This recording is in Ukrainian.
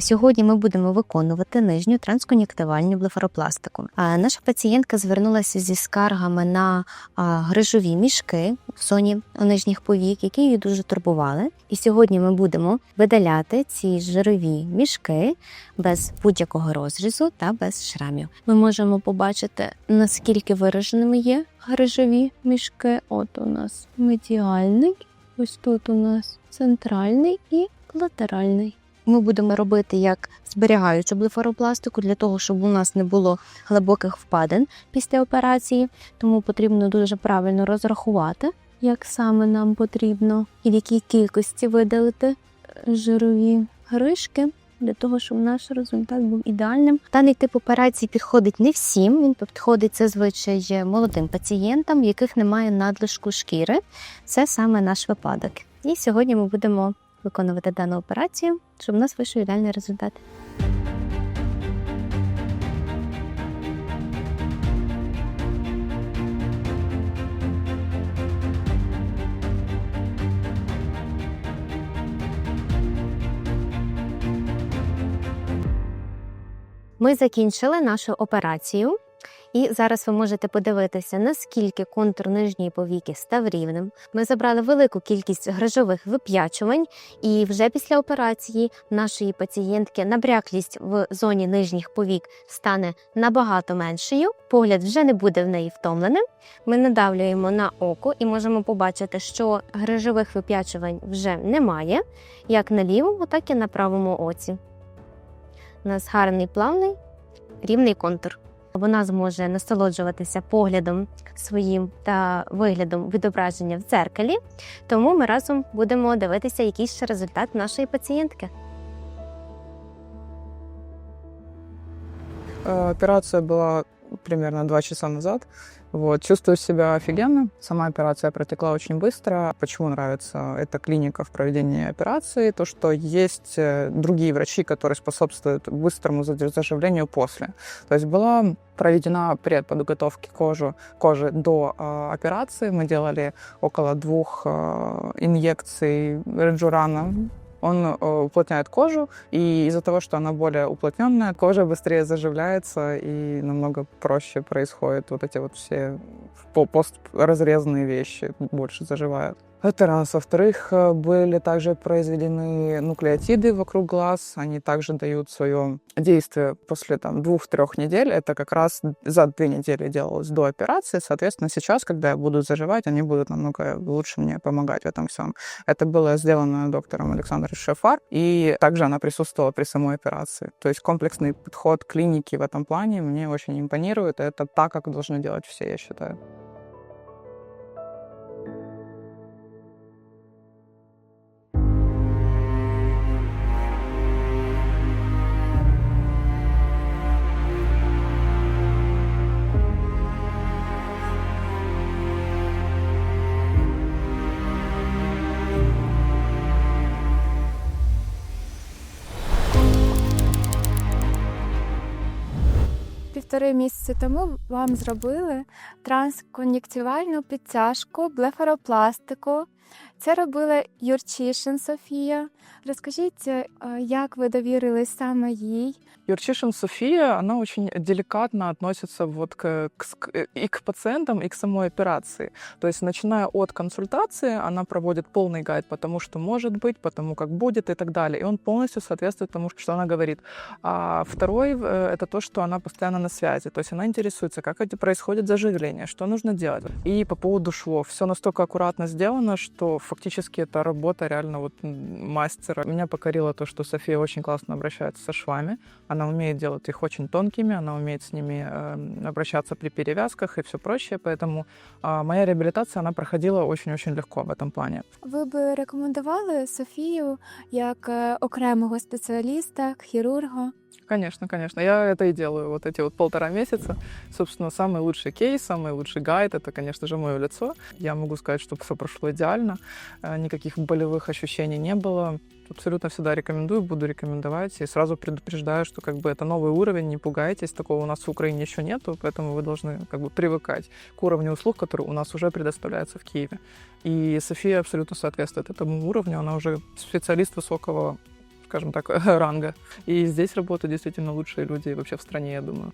Сьогодні ми будемо виконувати нижню транскон'юктивальну блефаропластику. Наша пацієнтка звернулася зі скаргами на грижові мішки в зоні нижніх повік, які її дуже турбували. І сьогодні ми будемо видаляти ці жирові мішки без будь-якого розрізу та без шрамів. Ми можемо побачити, наскільки вираженими є грижові мішки. От у нас медіальний, ось тут у нас центральний і латеральний. Ми будемо робити як зберігаючу блефаропластику для того, щоб у нас не було глибоких впадин після операції. Тому потрібно дуже правильно розрахувати, як саме нам потрібно і в якій кількості видалити е, жирові гришки. Для того, щоб наш результат був ідеальним. Даний тип операції підходить не всім. Він підходить зазвичай молодим пацієнтам, в яких немає надлишку шкіри. Це саме наш випадок. І сьогодні ми будемо виконувати дану операцію, щоб у нас вийшов ідеальний результат. Ми закінчили нашу операцію, і зараз ви можете подивитися, наскільки контур нижньої повіки став рівним. Ми забрали велику кількість грижових вип'ячувань, і вже після операції нашої пацієнтки набряклість в зоні нижніх повік стане набагато меншою. Погляд вже не буде в неї втомленим. Ми надавлюємо на око і можемо побачити, що грижових вип'ячувань вже немає, як на лівому, так і на правому оці. У нас гарний плавний рівний контур. Вона зможе насолоджуватися поглядом своїм та виглядом відображення в дзеркалі. Тому ми разом будемо дивитися, який ще результат нашої пацієнтки. Операція Операция была примерно два часа назад. Вот, чувствую себя офигенно. Сама операция протекла очень быстро. Почему нравится эта клиника в проведении операции? То, что есть э, другие врачи, которые способствуют быстрому заж- заживлению после. То есть была проведена предподготовки кожи, кожи до э, операции. Мы делали около двух э, инъекций реджурана он э, уплотняет кожу, и из-за того, что она более уплотненная, кожа быстрее заживляется и намного проще происходит вот эти вот все по- постразрезанные вещи больше заживают. Раз. Во-вторых, э, были также произведены нуклеотиды вокруг глаз. Они также дают свое действие после там, двух-трех недель. Это как раз за две недели делалось до операции. Соответственно, сейчас, когда я буду заживать, они будут намного лучше мне помогать в этом всем. Это было сделано доктором Александром Шефар, и также она присутствовала при самой операции. То есть комплексный подход клиники в этом плане мне очень импонирует. Это так, как должны делать все, я считаю. Півтори місяці тому вам зробили транскон'юктивальну підтяжку, блефаропластику. Це робила Юрчишин Софія. Розкажіть, е, як ви довірились саме їй? Юрчишин София, она очень деликатно относится вот к, к ск- и к пациентам, и к самой операции. То есть, начиная от консультации, она проводит полный гайд по тому, что может быть, по тому, как будет и так далее. И он полностью соответствует тому, что она говорит. А второй э, — это то, что она постоянно на связи. То есть она интересуется, как это происходит заживление, что нужно делать. И по поводу швов. Все настолько аккуратно сделано, что фактически это работа реально вот м, мастера. Меня покорило то, что София очень классно обращается со швами. Она умеет делать их очень тонкими, она умеет с ними э, обращаться при перевязках и все прочее. Поэтому а, моя реабилитация, она проходила очень-очень легко в этом плане. Ви би рекомендували Софію як е, окремого спеціаліста, хірурга? Конечно, конечно. Я это и делаю вот эти вот полтора месяца. Собственно, самый лучший кейс, самый лучший гайд — это, конечно же, мое лицо. Я могу сказать, что все прошло идеально. Э, Никаких болевых ощущений не было. Абсолютно всегда рекомендую, буду рекомендовать. И сразу предупреждаю, что как бы это новый уровень, не пугайтесь. Такого у нас в Украине еще нету, поэтому вы должны как бы привыкать к уровню услуг, который у нас уже предоставляется в Киеве. И София абсолютно соответствует этому уровню. Она уже специалист высокого скажем так, ранга. И здесь работают действительно лучшие люди вообще в стране, я думаю.